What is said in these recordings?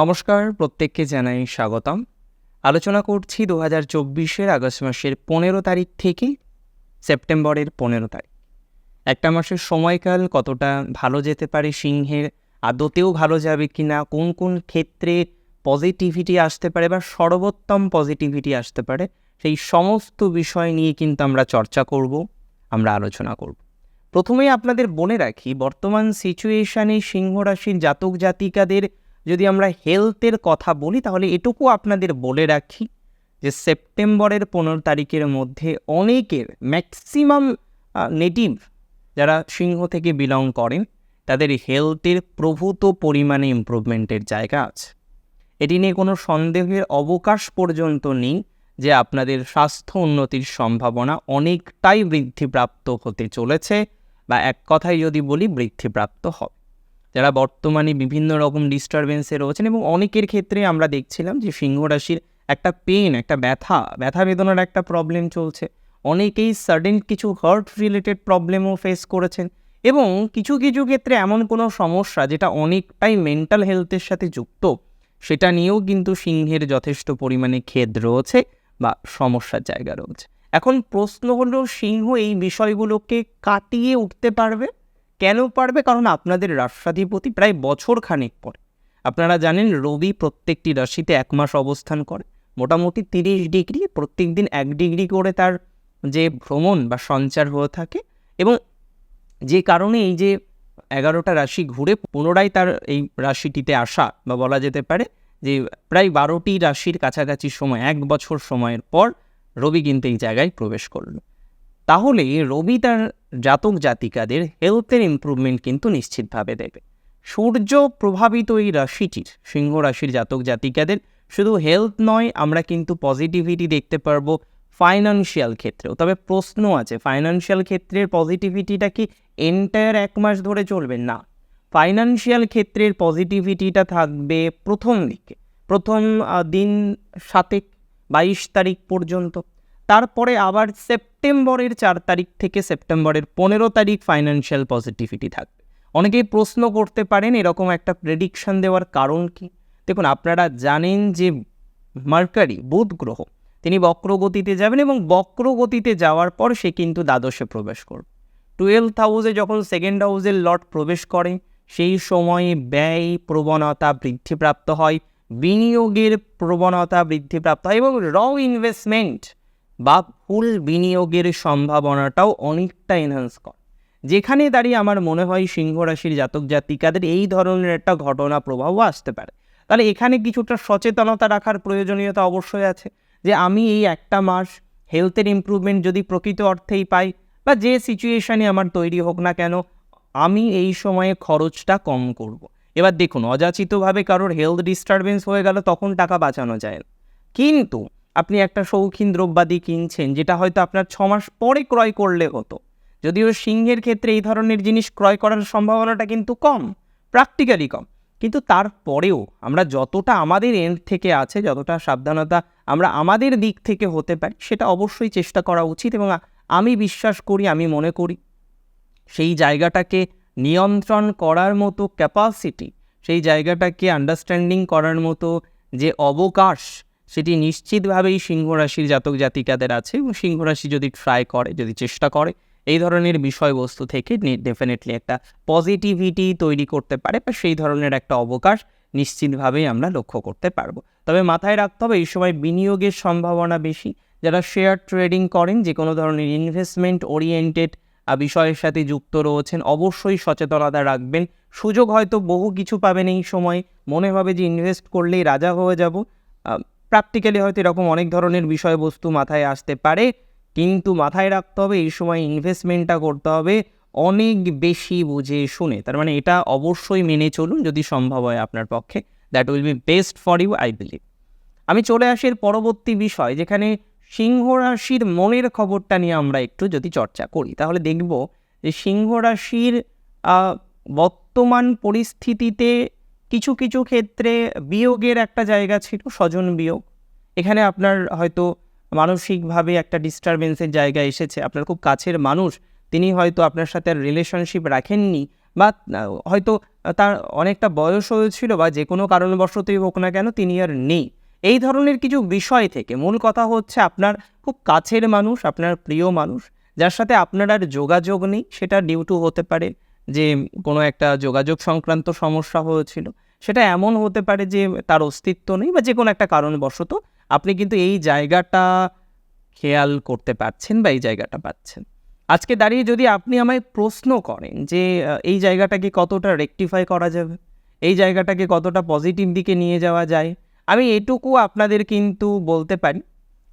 নমস্কার, প্রত্যেককে জানাই স্বাগতম। আলোচনা করছি দু হাজার চব্বিশের আগস্ট মাসের পনেরো তারিখ থেকে সেপ্টেম্বরের পনেরো তারিখ। একটা মাসের সময়কাল কতটা ভালো যেতে পারে সিংহের, আদতেও ভালো যাবে কি না কোন কোন ক্ষেত্রে পজিটিভিটি আসতে পারে বা সর্বোত্তম পজিটিভিটি আসতে পারে, সেই সমস্ত বিষয় নিয়ে কিন্তু আমরা চর্চা করব, আমরা আলোচনা করব। প্রথমেই আপনাদের বলে রাখি, বর্তমান সিচুয়েশানে সিংহ রাশির জাতক জাতিকাদের যদি আমরা হেলথের কথা বলি, তাহলে এটুকু আপনাদের বলে রাখি যে সেপ্টেম্বরের পনেরো তারিখের মধ্যে অনেকের ম্যাক্সিমাম নেটিভ যারা সিংহ থেকে বিলং করেন, তাদের হেলথের প্রভূত পরিমাণে ইমপ্রুভমেন্টের জায়গা আছে। এটি নিয়ে কোনো সন্দেহের অবকাশ পর্যন্ত নেই যে আপনাদের স্বাস্থ্য উন্নতির সম্ভাবনা অনেকটাই বৃদ্ধিপ্রাপ্ত হতে চলেছে বা এক কথায় যদি বলি, বৃদ্ধিপ্রাপ্ত হবে। যারা বর্তমানে বিভিন্ন রকম ডিস্টারবেন্সে রয়েছেন এবং অনেকের ক্ষেত্রে আমরা দেখছিলাম যে সিংহ রাশির একটা পেন একটা ব্যথা ব্যথা বেদনার একটা প্রবলেম চলছে। অনেকেই সাডেন কিছু হার্ট রিলেটেড প্রবলেমও ফেস করেছেন এবং কিছু কিছু ক্ষেত্রে এমন কোনো সমস্যা যেটা অনেকটাই মেন্টাল হেলথের সাথে যুক্ত, সেটা নিয়েও কিন্তু সিংহের যথেষ্ট পরিমাণে খেদ রয়েছে বা সমস্যার জায়গা রয়েছে। এখন প্রশ্ন হলো, সিংহ এই বিষয়গুলোকে কাটিয়ে উঠতে পারবে? কেন পারবে? কারণ আপনাদের রাষ্ট্রাধিপতি প্রায় বছর খানেক পরে। আপনারা জানেন, রবি প্রত্যেকটি রাশিতে এক মাস অবস্থান করে। মোটামুটি তিরিশ ডিগ্রি প্রত্যেক দিন এক ডিগ্রি করে তার যে ভ্রমণ বা সঞ্চার হয়ে থাকে এবং যে কারণে এই যে এগারোটা রাশি ঘুরে পুনরায় তার এই রাশিটিতে আসা বা বলা যেতে পারে যে প্রায় বারোটি রাশির কাছাকাছি সময়, এক বছর সময়ের পর রবি কিন্তু এই জায়গায় প্রবেশ করল। তাহলে রবি তার জাতক জাতিকাদের হেলথের ইমপ্রুভমেন্ট কিন্তু নিশ্চিতভাবে দেবে। সূর্য প্রভাবিত এই রাশিটির, সিংহ রাশির জাতক জাতিকাদের, শুধু হেলথ নয়, আমরা কিন্তু পজিটিভিটি দেখতে পারব ফাইন্যান্সিয়াল ক্ষেত্রেও। তবে প্রশ্ন আছে ফাইন্যান্সিয়াল ক্ষেত্রের পজিটিভিটিটা কি এন্টায়ার এক মাস ধরে চলবে? না। ফাইন্যান্সিয়াল ক্ষেত্রের পজিটিভিটিটা থাকবে প্রথম দিকে। প্রথম দিন সাতেক, বাইশ তারিখ পর্যন্ত। তারপরে আবার সেপ্টেম্বরের চার তারিখ থেকে সেপ্টেম্বরের পনেরো তারিখ ফাইন্যান্সিয়াল পজিটিভিটি থাকবে। অনেকেই প্রশ্ন করতে পারেন এরকম একটা প্রেডিকশন দেওয়ার কারণ কি? দেখুন, আপনারা জানেন যে মার্কারি বুধ গ্রহ, তিনি বক্রগতিতে যাবেন এবং বক্রগতিতে যাওয়ার পর সে কিন্তু দ্বাদশে প্রবেশ করবে। টুয়েলভ হাউসে যখন সেকেন্ড হাউসের লট প্রবেশ করে, সেই সময়ে ব্যয় প্রবণতা বৃদ্ধিপ্রাপ্ত হয়, বিনিয়োগের প্রবণতা বৃদ্ধিপ্রাপ্ত হয় এবং র ইনভেস্টমেন্ট বা ফুল বিনিয়োগের সম্ভাবনাটাও অনেকটা এনহান্স করে। যেখানে দাঁড়িয়ে আমার মনে হয় সিংহ রাশির জাতক জাতিকাদের এই ধরনের একটা ঘটনা প্রভাবও আসতে পারে। তাহলে এখানে কিছুটা সচেতনতা রাখার প্রয়োজনীয়তা অবশ্যই আছে যে আমি এই একটা মাস হেলথের ইমপ্রুভমেন্ট যদি প্রকৃত অর্থেই পাই বা যে সিচুয়েশানে আমার তৈরি হোক না কেন, আমি এই সময়ে খরচটা কম করব। এবার দেখুন, অযাচিতভাবে কারোর হেলথ ডিস্টারবেন্স হয়ে গেল তখন টাকা বাঁচানো যায় কিন্তু আপনি একটা শৌখিন দ্রব্যাদি কিনছেন, যেটা হয়তো আপনার ছ মাস পরে ক্রয় করলে হতো। যদিও সিংহের ক্ষেত্রে এই ধরনের জিনিস ক্রয় করার সম্ভাবনাটা কিন্তু কম প্র্যাকটিক্যালি কম। কিন্তু তারপরেও আমরা যতটা আমাদের এন্ড থেকে আছে, যতটা সাবধানতা আমরা আমাদের দিক থেকে হতে পারি, সেটা অবশ্যই চেষ্টা করা উচিত এবং আমি বিশ্বাস করি, আমি মনে করি সেই জায়গাটাকে নিয়ন্ত্রণ করার মতো ক্যাপাসিটি সেই জায়গাটাকে আন্ডারস্ট্যান্ডিং করার মতো যে অবকাশ সেটি নিশ্চিতভাবেই সিংহ রাশির জাতক জাতিকাদের আছে এবং সিংহ রাশি যদি ট্রাই করে, যদি চেষ্টা করে, এই ধরনের বিষয়বস্তু থেকে ডেফিনেটলি একটা পজিটিভিটি তৈরি করতে পারে বা সেই ধরনের একটা অবকাশ নিশ্চিতভাবেই আমরা লক্ষ্য করতে পারব। তবে মাথায় রাখতে হবে, এই সময় বিনিয়োগের সম্ভাবনা বেশি। যারা শেয়ার ট্রেডিং করেন, যে কোনো ধরনের ইনভেস্টমেন্ট ওরিয়েন্টেড বিষয়ের সাথে যুক্ত রয়েছেন, অবশ্যই সচেতনতা রাখবেন। সুযোগ হয়তো বহু কিছু পাবেন এই সময়। মনে হবে যে ইনভেস্ট করলেই রাজা হয়ে যাব। প্র্যাকটিক্যালি হয়তো এরকম অনেক ধরনের বিষয়বস্তু মাথায় আসতে পারে, কিন্তু মাথায় রাখতে হবে এই সময় ইনভেস্টমেন্টটা করতে হবে অনেক বেশি বুঝে শুনে। তার মানে এটা অবশ্যই মেনে চলুন যদি সম্ভব হয় আপনার পক্ষে। That will be best for you I believe আমি চলে আসি এর পরবর্তী বিষয়, যেখানে সিংহ রাশির মনের খবরটা নিয়ে আমরা একটু যদি চর্চা করি, তাহলে দেখব যে সিংহ রাশির বর্তমান পরিস্থিতিতে কিছু কিছু ক্ষেত্রে বিয়োগের একটা জায়গা ছিল স্বজন বিয়োগ। এখানে আপনার হয়তো মানসিকভাবে একটা ডিস্টারবেন্সের জায়গা এসেছে। আপনার খুব কাছের মানুষ, তিনি হয়তো আপনার সাথে রিলেশনশিপ রাখেননি বা, হয়তো তার অনেকটা বয়স হয়েছিল বা যে কোনো কারণবশতই হোক না কেন তিনি আর নেই। এই ধরনের কিছু বিষয় থেকে মূল কথা হচ্ছে আপনার খুব কাছের মানুষ, আপনার প্রিয় মানুষ, যার সাথে আপনার আর যোগাযোগ নেই, সেটা ডিউ টু হতে পারে। যে কোনো একটা যোগাযোগ সংক্রান্ত সমস্যা হয়েছিল, সেটা এমন হতে পারে যে তার অস্তিত্ব নেই বা যে কোনো একটা কারণবশত আপনি কিন্তু এই জায়গাটা খেয়াল করতে পারছেন বা এই জায়গাটা পাচ্ছেন। আজকে দাঁড়িয়ে যদি আপনি আমায় প্রশ্ন করেন যে এই জায়গাটাকে কতটা রেকটিফাই করা যাবে? এই জায়গাটাকে কতটা পজিটিভ দিকে নিয়ে যাওয়া যায়? আমি এটুকু আপনাদের কিন্তু বলতে পারি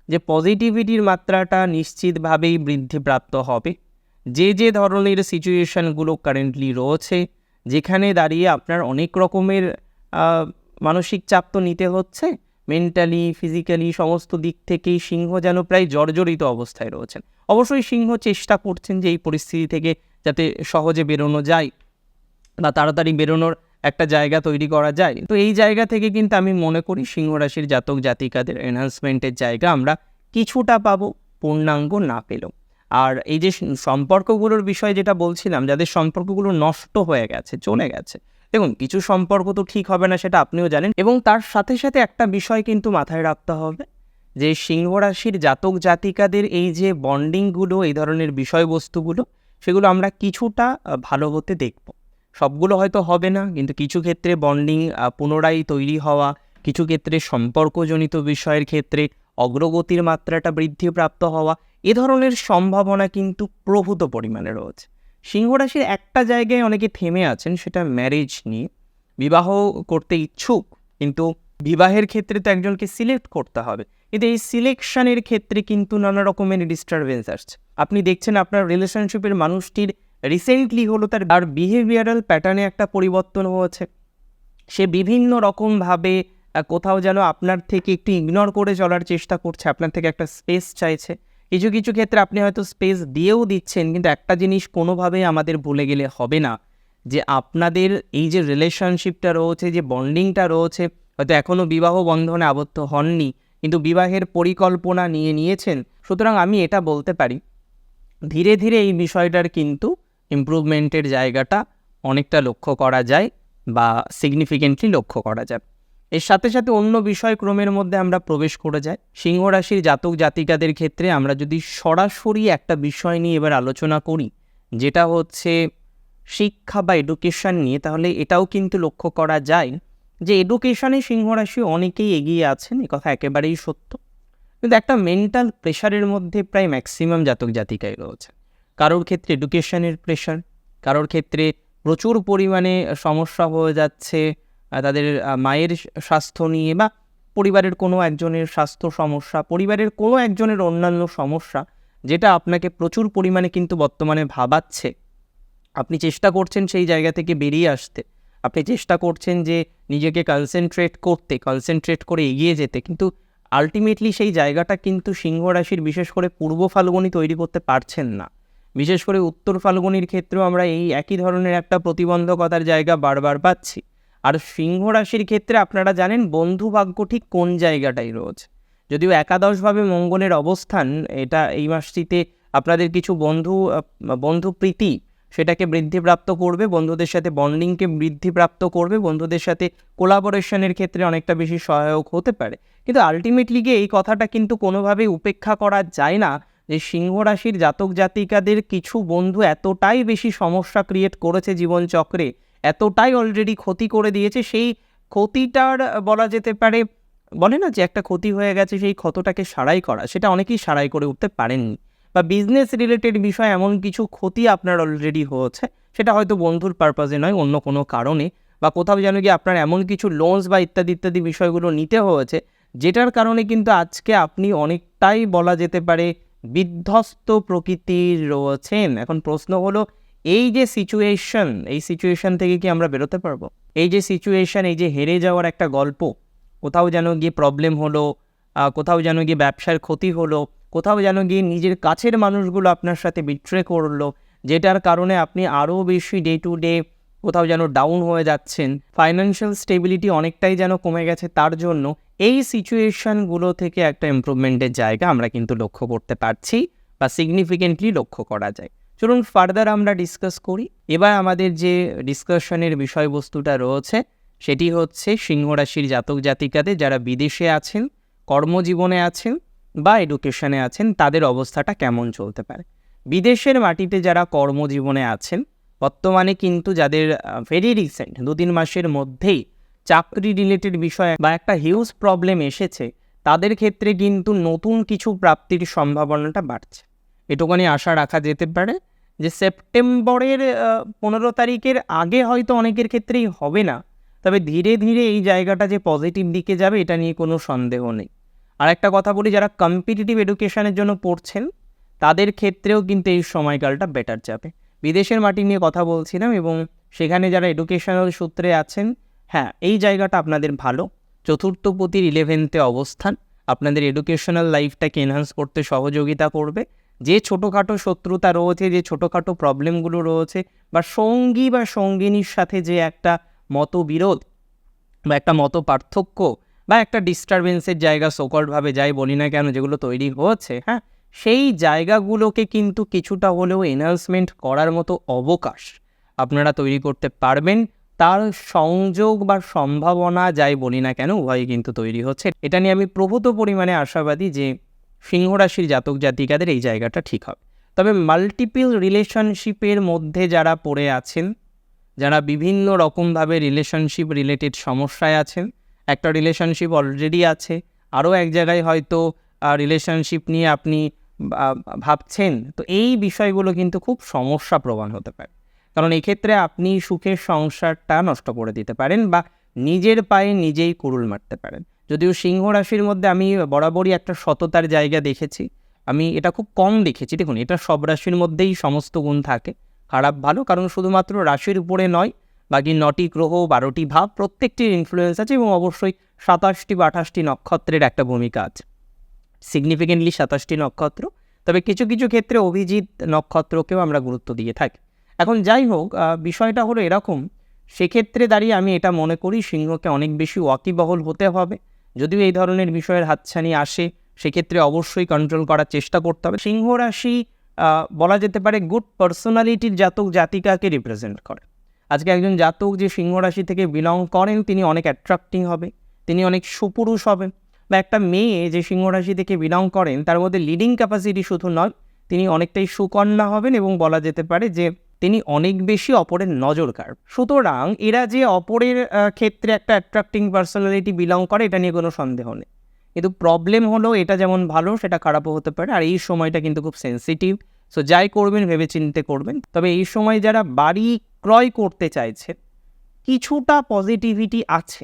যে পজিটিভিটির মাত্রাটা নিশ্চিতভাবেই বৃদ্ধিপ্রাপ্ত হবে। যে যে ধরনের সিচুয়েশানগুলো কারেন্টলি রয়েছে, যেখানে দাঁড়িয়ে আপনার অনেক রকমের মানসিক চাপ তো নিতে হচ্ছে, মেন্টালি, ফিজিক্যালি সমস্ত দিক থেকেই সিংহ যেন প্রায় জর্জরিত অবস্থায় রয়েছেন। অবশ্যই সিংহ চেষ্টা করছেন যে এই পরিস্থিতি থেকে যাতে সহজে বেরোনো যায় বা তাড়াতাড়ি বেরোনোর একটা জায়গা তৈরি করা যায়। তো এই জায়গা থেকে কিন্তু আমি মনে করি সিংহ রাশির জাতক জাতিকাদের এনহান্সমেন্টের জায়গা আমরা কিছুটা পাবো, পূর্ণাঙ্গ না পেলেও। আর এই যে সম্পর্কগুলোর বিষয়ে যেটা বলছিলাম, যাদের সম্পর্কগুলো নষ্ট হয়ে গেছে, চলে গেছে, দেখুন কিছু সম্পর্ক তো ঠিক হবে না সেটা আপনিও জানেন এবং তার সাথে সাথে একটা বিষয় কিন্তু মাথায় রাখতে হবে যে সিংহ রাশির জাতক জাতিকাদের এই যে বন্ডিংগুলো, এই ধরনের বিষয়বস্তুগুলো, সেগুলো আমরা কিছুটা ভালো হতে দেখব। সবগুলো হয়তো হবে না, কিন্তু কিছু ক্ষেত্রে বন্ডিং পুনরায় তৈরি হওয়া, কিছু ক্ষেত্রে সম্পর্কজনিত বিষয়ের ক্ষেত্রে অগ্রগতির মাত্রাটা বৃদ্ধিপ্রাপ্ত হওয়া এ ধরনের সম্ভাবনা কিন্তু প্রভূত পরিমাণে রয়েছে। সিংহ রাশির একটা জায়গায় অনেকে থেমে আছেন, সেটা ম্যারেজ নিয়ে। বিবাহ করতে ইচ্ছুক, কিন্তু বিবাহের ক্ষেত্রে তো একজনকে সিলেক্ট করতে হবে। কিন্তু এই সিলেকশনের ক্ষেত্রে কিন্তু নানা রকমের ডিস্টারবেন্স আসছে। আপনি দেখছেন আপনার রিলেশনশিপের মানুষটির রিসেন্টলি হলো তার তার বিহেভিয়ারাল প্যাটার্নে একটা পরিবর্তন হয়েছে। সে বিভিন্ন রকমভাবে কোথাও যেন আপনার থেকে একটু ইগনোর করে চলার চেষ্টা করছে, আপনার থেকে একটা স্পেস চাইছে। কিছু কিছু ক্ষেত্রে আপনি হয়তো স্পেস দিয়েও দিচ্ছেন, কিন্তু একটা জিনিস কোনোভাবেই আমাদের ভুলে গেলে হবে না। যে আপনাদের এই যে রিলেশনশিপটা রয়েছে, যে বন্ডিংটা রয়েছে, হয়তো এখনও বিবাহ বন্ধনে আবদ্ধ হননি, কিন্তু বিবাহের পরিকল্পনা নিয়ে নিয়েছেন, সুতরাং আমি এটা বলতে পারি, ধীরে ধীরে এই বিষয়টার কিন্তু ইমপ্রুভমেন্টের জায়গাটা অনেকটা লক্ষ্য করা যায় বা সিগনিফিকেন্টলি লক্ষ্য করা যায়। এর সাথে সাথে অন্য বিষয়ক্রমের মধ্যে আমরা প্রবেশ করে যাই। সিংহ রাশির জাতক জাতিকাদের ক্ষেত্রে আমরা যদি সরাসরি একটা বিষয় নিয়ে এবার আলোচনা করি, যেটা হচ্ছে শিক্ষা বা এডুকেশন নিয়ে, তাহলে এটাও কিন্তু লক্ষ্য করা যায় যে এডুকেশানে সিংহ রাশি অনেকেই এগিয়ে আছেন, এ কথা একেবারেই সত্য। কিন্তু একটা মেন্টাল প্রেশারের মধ্যে প্রায় ম্যাক্সিমাম জাতক জাতিকাই রয়েছে। কারোর ক্ষেত্রে এডুকেশানের প্রেশার কারোর ক্ষেত্রে প্রচুর পরিমাণে সমস্যা হয়ে যাচ্ছে তাদের মায়ের স্বাস্থ্য নিয়ে বা পরিবারের কোনো একজনের স্বাস্থ্য সমস্যা, পরিবারের কোনো একজনের অন্যান্য সমস্যা, যেটা আপনাকে প্রচুর পরিমাণে কিন্তু বর্তমানে ভাবাচ্ছে। আপনি চেষ্টা করছেন সেই জায়গা থেকে বেরিয়ে আসতে। আপনি চেষ্টা করছেন যে নিজেকে কনসেন্ট্রেট করতে কনসেন্ট্রেট করে এগিয়ে যেতে। কিন্তু আলটিমেটলি সেই জায়গাটা কিন্তু সিংহ রাশির বিশেষ করে পূর্ব ফাল্গুনি তৈরি করতে পারছেন না। বিশেষ করে উত্তর ফাল্গুনির ক্ষেত্রেও আমরা এই একই ধরনের একটা প্রতিবন্ধকতার জায়গা বারবার পাচ্ছি। আর সিংহ রাশির ক্ষেত্রে আপনারা জানেন বন্ধু ভাগ্য ঠিক কোন জায়গাটাই রয়েছে। যদিও একাদশভাবে মঙ্গলের অবস্থান, এটা এই মাসটিতে আপনাদের কিছু বন্ধু বন্ধু প্রীতি সেটাকে বৃদ্ধিপ্রাপ্ত করবে, বন্ধুদের সাথে বন্ডিংকে বৃদ্ধিপ্রাপ্ত করবে, বন্ধুদের সাথে কোলাবোরেশনের ক্ষেত্রে অনেকটা বেশি সহায়ক হতে পারে। কিন্তু আলটিমেটলি গিয়ে এই কথাটা কিন্তু কোনোভাবেই উপেক্ষা করা যায় না যে সিংহ রাশির জাতক জাতিকাদের কিছু বন্ধু এতটাই বেশি সমস্যা ক্রিয়েট করেছে জীবনচক্রে এতটাই অলরেডি ক্ষতি করে দিয়েছে, সেই ক্ষতিটার বলা যেতে পারে, বলে না যে একটা ক্ষতি হয়ে গেছে, সেই ক্ষতটাকে সারাই করা, সেটা অনেকেই সারাই করে উঠতে পারেননি। বা বিজনেস রিলেটেড বিষয় এমন কিছু ক্ষতি আপনার অলরেডি হয়েছে, সেটা হয়তো বন্ধুর পারপাজে নয়, অন্য কোনো কারণে, বা কোথাও যেন গিয়ে আপনার এমন কিছু লোনস বা ইত্যাদি ইত্যাদি বিষয়গুলো নিতে হয়েছে, যেটার কারণে কিন্তু আজকে আপনি অনেকটাই বলা যেতে পারে বিধ্বস্ত প্রকৃতির রয়েছেন। এখন প্রশ্ন হলো এই যে সিচুয়েশন এই সিচুয়েশন থেকে কি আমরা বেরোতে পারব? এই যে সিচুয়েশন এই যে হেরে যাওয়ার একটা গল্প, কোথাও যেন গিয়ে প্রবলেম হলো কোথাও যেন গিয়ে ব্যবসার ক্ষতি হলো, কোথাও যেন গিয়ে নিজের কাছের মানুষগুলো আপনার সাথে বিট্রে করল, যেটার কারণে আপনি আরও বেশি ডে টু ডে কোথাও যেন ডাউন হয়ে যাচ্ছেন ফাইন্যান্সিয়াল স্টেবিলিটি অনেকটাই যেন কমে গেছে তার জন্য, এই সিচুয়েশনগুলো থেকে একটা ইমপ্রুভমেন্টের জায়গা আমরা কিন্তু লক্ষ্য করতে পারছি বা সিগনিফিকেন্টলি লক্ষ্য করা যায়। চলুন ফার্দার আমরা ডিসকাস করি। এবার আমাদের যে ডিসকাশনের বিষয়বস্তুটা রয়েছে, সেটি হচ্ছে সিংহ রাশির জাতক জাতিকাদের যারা বিদেশে আছেন, কর্মজীবনে আছেন বা এডুকেশনে আছেন, তাদের অবস্থাটা কেমন চলতে পারে? বিদেশের মাটিতে যারা কর্মজীবনে আছেন, বর্তমানে কিন্তু যাদের ভেরি রিসেন্ট দু তিন মাসের মধ্যেই চাকরি রিলেটেড বিষয়ে বা একটা হিউজ প্রবলেম এসেছে, তাদের ক্ষেত্রে কিন্তু নতুন কিছু প্রাপ্তির সম্ভাবনাটা বাড়ছে। এটুখানি আশা রাখা যেতে পারে। যে সেপ্টেম্বরের পনেরো তারিখের আগে হয়তো অনেকের ক্ষেত্রেই হবে না। তবে ধীরে ধীরে এই জায়গাটা যে পজিটিভ দিকে যাবে, এটা নিয়ে কোনো সন্দেহ নেই। আর একটা কথা বলি, যারা কম্পিটিটিভ এডুকেশনের জন্য পড়ছেন, তাদের ক্ষেত্রেও কিন্তু এই সময়কালটা বেটার যাবে। বিদেশের মাটি নিয়ে কথা বলছিলাম এবং সেখানে যারা এডুকেশনাল সূত্রে আছেন হ্যাঁ এই জায়গাটা আপনাদের ভালো। চতুর্থ পতির ইলেভেন্থে অবস্থান। আপনাদের এডুকেশনাল লাইফটাকে এনহান্স করতে সহযোগিতা করবে। যে ছোটোখাটো শত্রুতা রয়েছে, যে ছোটোখাটো প্রবলেমগুলো রয়েছে বা সঙ্গী বা সঙ্গিনীর সাথে যে একটা মতবিরোধ বা একটা মত পার্থক্য বা একটা ডিস্টারবেন্সের জায়গা সোকলভাবে যাই বলি না কেন যেগুলো তৈরি হচ্ছে হ্যাঁ সেই জায়গাগুলোকে কিন্তু কিছুটা হলেও এনহান্সমেন্ট করার মতো অবকাশ আপনারা তৈরি করতে পারবেন। তার সংযোগ বা সম্ভাবনা যাই বলি না কেন, উভয়ই কিন্তু তৈরি হচ্ছে। এটা নিয়ে আমি প্রভূত পরিমাণে আশাবাদী যে সিংহ রাশির জাতক জাতিকাদের এই জায়গাটা ঠিক হবে। তবে মাল্টিপল রিলেশনশিপের মধ্যে যারা পড়ে আছেন, যারা বিভিন্ন রকমভাবে রিলেশনশিপ রিলেটেড সমস্যায় আছেন, একটা রিলেশনশিপ অলরেডি আছে, আরও এক জায়গায় হয়তো রিলেশনশিপ নিয়ে আপনি ভাবছেন, তো এই বিষয়গুলো কিন্তু খুব সমস্যা প্রমাণ হতে পারে। কারণ এক্ষেত্রে আপনি সুখের সংসারটা নষ্ট করে দিতে পারেন বা নিজের পায়ে নিজেই কুরুল মারতে পারেন। যদিও সিংহ রাশির মধ্যে আমি বরাবরই একটা সততার জায়গা দেখেছি। আমি এটা খুব কম দেখেছি। দেখুন, এটা সব রাশির মধ্যেই সমস্ত গুণ থাকে। খারাপ ভালো, কারণ শুধুমাত্র রাশির উপরে নয়, বাকি নটি গ্রহ বারোটি ভাব প্রত্যেকটির ইনফ্লুয়েন্স আছে এবং অবশ্যই সাতাশটি বা আঠাশটি নক্ষত্রের একটা ভূমিকা আছে। সিগনিফিকেন্টলি সাতাশটি নক্ষত্র। তবে কিছু কিছু ক্ষেত্রে অভিজিৎ নক্ষত্রকেও আমরা গুরুত্ব দিয়ে থাকি। এখন যাই হোক বিষয়টা হলো এরকম। সেক্ষেত্রে দাঁড়িয়ে আমি এটা মনে করি, সিংহকে অনেক বেশি ওয়াকিবহল হতে হবে। যদিও এই ধরনের বিষয়ের হাতছানি আসে, সেক্ষেত্রে অবশ্যই কন্ট্রোল করার চেষ্টা করতে হবে। সিংহ রাশি বলা যেতে পারে গুড পার্সোনালিটির জাতক জাতিকাকে রিপ্রেজেন্ট করে। আজকে একজন জাতক যে সিংহ রাশি থেকে বিলং করেন, তিনি অনেক অ্যাট্রাক্টিং হবে, তিনি অনেক সুপুরুষ হবেন বা একটা মেয়ে যে সিংহ রাশি থেকে বিলং করেন, তার মধ্যে লিডিং ক্যাপাসিটি শুধু নয়, তিনি অনেকটাই সুকন্যা হবেন এবং বলা যেতে পারে যে তিনি অনেক বেশি অপরের নজর কার সুতরাং এরা যে অপরের ক্ষেত্রে একটা অ্যাট্রাক্টিং পার্সোনালিটি বিলং করে, এটা নিয়ে কোনো সন্দেহ নেই। কিন্তু প্রবলেম হলো এটা যেমন ভালো, সেটা খারাপও হতে পারে, আর এই সময়টা কিন্তু খুব সেন্সিটিভ সো যাই করবেন ভেবে চিনতে করবেন। তবে এই সময় যারা বাড়ি ক্রয় করতে চাইছে, কিছুটা পজিটিভিটি আছে।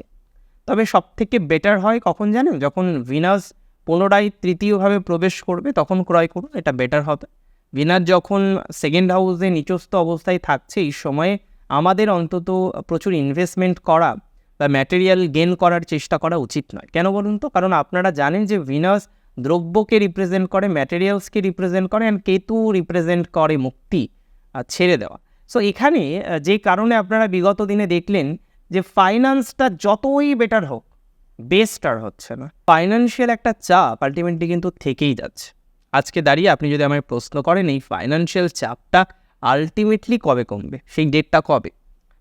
তবে সব থেকে বেটার হয় কখন জানেন? যখন ভিনাস পুনরায় তৃতীয়ভাবে প্রবেশ করবে, তখন ক্রয় করুন, এটা বেটার হবে। ভিনাস যখন সেকেন্ড হাউসে নিচস্থ অবস্থায় থাকছে, এই সময়ে আমাদের অন্তত প্রচুর ইনভেস্টমেন্ট করা বা ম্যাটেরিয়াল গেন করার চেষ্টা করা উচিত নয়। কেন বলুন তো? কারণ আপনারা জানেন যে ভিনাস দ্রব্যকে রিপ্রেজেন্ট করে ম্যাটেরিয়ালসকে রিপ্রেজেন্ট করে অ্যান্ড কেতু রিপ্রেজেন্ট করে মুক্তি আর ছেড়ে দেওয়া। সো এখানে যে কারণে আপনারা বিগত দিনে দেখলেন যে ফাইন্যান্সটা যতই বেটার হোক বেস্ট আর হচ্ছে না। ফাইন্যান্সিয়াল একটা চাপ আলটিমেটলি কিন্তু থেকেই যাচ্ছে। আজকে দাঁড়িয়ে আপনি যদি আমায় প্রশ্ন করেন, এই ফাইন্যান্সিয়াল চাপটা আলটিমেটলি কবে কমবে? সেই ডেটটা কবে?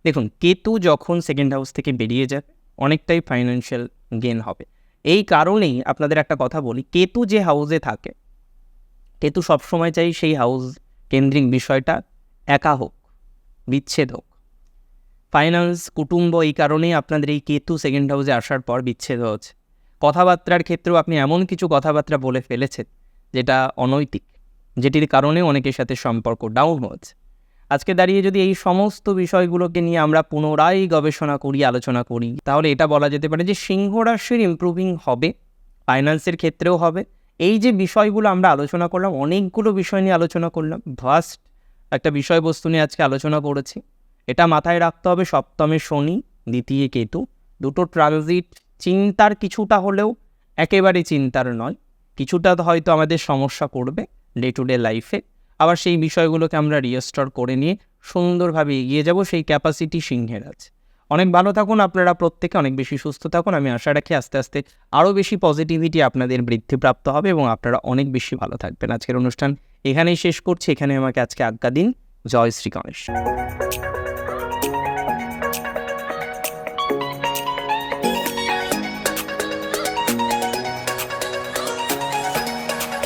দেখুন, কেতু যখন সেকেন্ড হাউস থেকে বেরিয়ে যাবে অনেকটাই ফাইন্যান্সিয়াল গেন হবে। এই কারণেই আপনাদের একটা কথা বলি, কেতু যে হাউসে থাকে, কেতু সবসময় চাই সেই হাউস কেন্দ্রিক বিষয়টা একা হোক, বিচ্ছেদ হোক। ফাইন্যান্স কুটুম্ব এই কারণেই আপনাদের এই কেতু সেকেন্ড হাউসে আসার পর বিচ্ছেদ হচ্ছে। কথাবার্তার ক্ষেত্রেও আপনি এমন কিছু কথাবার্তা বলে ফেলেছেন যেটা অনৈতিক, যেটির কারণে অনেকের সাথে সম্পর্ক ডাউন হচ্ছে আজকে দাঁড়িয়ে যদি এই সমস্ত বিষয়গুলোকে নিয়ে আমরা পুনরায় গবেষণা করি, আলোচনা করি, তাহলে এটা বলা যেতে পারে যে সিংহ রাশির ইম্প্রুভিং হবে ফাইন্যান্সের ক্ষেত্রেও হবে। এই যে বিষয়গুলো আমরা আলোচনা করলাম, অনেকগুলো বিষয় নিয়ে আলোচনা করলাম ভাস্ট একটা বিষয়বস্তু নিয়ে আজকে আলোচনা করেছি। এটা মাথায় রাখতে হবে, সপ্তমে শনি, দ্বিতীয় কেতু, দুটো ট্রানজিট চিন্তার কিছুটা হলেও একেবারে চিন্তার নয়। কিছুটা হয়তো আমাদের সমস্যা করবে ডে টু ডে লাইফে আবার সেই বিষয়গুলোকে আমরা রিয়েস্টোর করে নিয়ে সুন্দরভাবে এগিয়ে যাব, সেই ক্যাপাসিটি সিংহের আছে। অনেক ভালো থাকুন, আপনারা প্রত্যেকে অনেক বেশি সুস্থ থাকুন। আমি আশা রাখি আস্তে আস্তে আরও বেশি পজিটিভিটি আপনাদের বৃদ্ধিপ্রাপ্ত হবে এবং আপনারা অনেক বেশি ভালো থাকবেন। আজকের অনুষ্ঠান এখানেই শেষ করছি। এখানে আমাকে আজকে আজ্ঞা দিন। জয় শ্রী গণেশ।